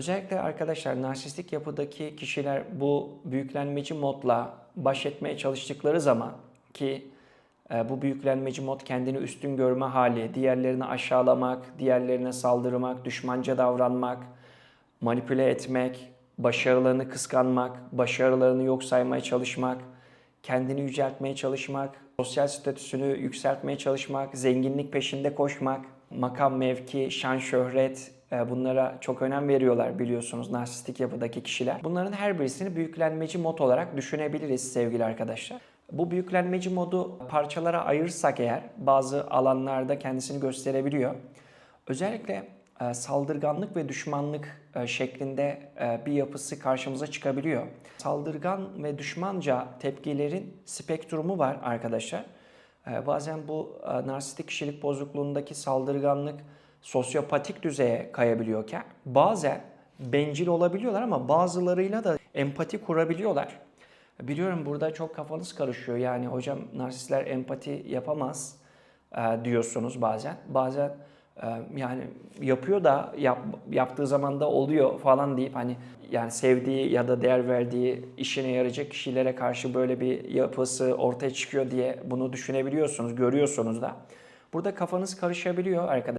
Özellikle arkadaşlar narsistik yapıdaki kişiler bu büyüklenmeci modla baş etmeye çalıştıkları zaman ki e, bu büyüklenmeci mod kendini üstün görme hali, diğerlerini aşağılamak, diğerlerine saldırmak, düşmanca davranmak, manipüle etmek, başarılarını kıskanmak, başarılarını yok saymaya çalışmak, kendini yüceltmeye çalışmak, sosyal statüsünü yükseltmeye çalışmak, zenginlik peşinde koşmak, makam, mevki, şan, şöhret bunlara çok önem veriyorlar biliyorsunuz narsistik yapıdaki kişiler. Bunların her birisini büyüklenmeci mod olarak düşünebiliriz sevgili arkadaşlar. Bu büyüklenmeci modu parçalara ayırırsak eğer bazı alanlarda kendisini gösterebiliyor. Özellikle e, saldırganlık ve düşmanlık e, şeklinde e, bir yapısı karşımıza çıkabiliyor. Saldırgan ve düşmanca tepkilerin spektrumu var arkadaşlar. Bazen bu narsistik kişilik bozukluğundaki saldırganlık sosyopatik düzeye kayabiliyorken bazen bencil olabiliyorlar ama bazılarıyla da empati kurabiliyorlar. Biliyorum burada çok kafanız karışıyor. Yani hocam narsistler empati yapamaz e, diyorsunuz bazen. Bazen e, yani yapıyor da yap, yaptığı zaman da oluyor falan deyip hani yani sevdiği ya da değer verdiği işine yarayacak kişilere karşı böyle bir yapısı ortaya çıkıyor diye bunu düşünebiliyorsunuz, görüyorsunuz da. Burada kafanız karışabiliyor arkadaşlar.